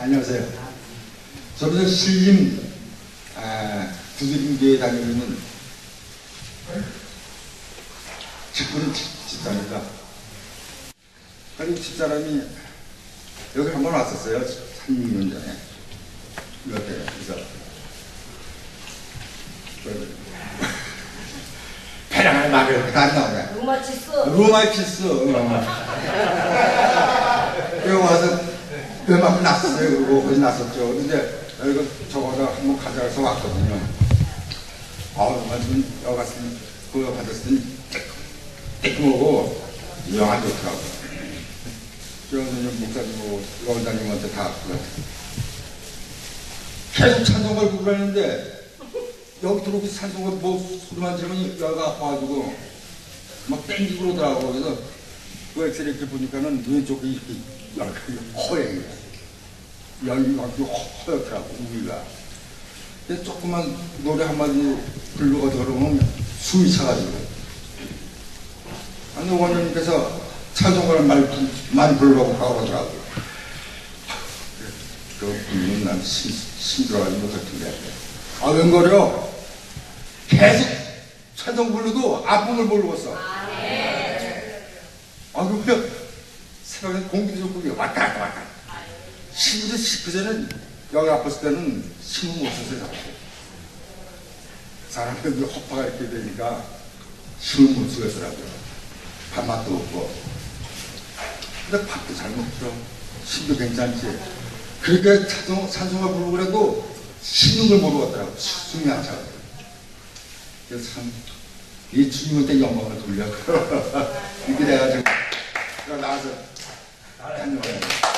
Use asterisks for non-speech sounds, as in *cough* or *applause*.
안녕하세요. 저는 신림 아, 다니고 있는 직분은 집- 집사입니다. 그리고 집사람이 여기 한 번 왔었어요. 3년 전에. 이렇게 그래서 그 *laughs* 배낭을 막 이렇게 다리 나오네. 루마티스 로마이피스. *laughs* 뼈만큼 났었어요. 그리고 거기 났었죠. 근데 여기 저거다 한번 가져가서 왔거든요. 아우, 완전 여기 갔으면, 그거 받았을 땐 뜨끔하고 영화 좋더라고요. 교수님, 목사님하고 원장님한테 다 그거. 계속 찬송을 부르라는데 여기 들어오고 찬송을 뭐 소리만 들으면 여기가 아파가지고 막 땡기고 그러더라고. 그래서 그 엑스레이 이렇게 보니까는 왼쪽이 이렇게 이렇게. 여기가 이렇게 허옇더라고, 우리가. 근데 조금만 노래 한마디 부르고 들어오면 숨이 차가지고. 아니, 원장님께서 찬송가를 많이, 불- 많이 부르라고 하더라고요. 그 부르면 난 심, 힘들어가지고 못했던데. 아, 웬거려? 계속 찬송 부르도 아픔을 모르겠어. 아, 그러면 새벽에 공기도 좀 보게 왔다 갔다 왔다. 갔다. 심지어 그 전에 여기 아팠을 때는 못 써서 잡았어요. 사람들이 허파가 이렇게 되니까 힘을 못 쓰겠더라고요. 밥맛도 없고. 근데 밥도 잘 먹죠. 힘도 괜찮지. 그러니까 찬송, 찬송을 부르고 그래도 쉬는 걸 모르겠더라고. 숨이 안 차고. 그래서 참, 이 주님한테 영광을 돌려. *laughs* 이렇게 돼가지고, 내가 나와서 다녀와요.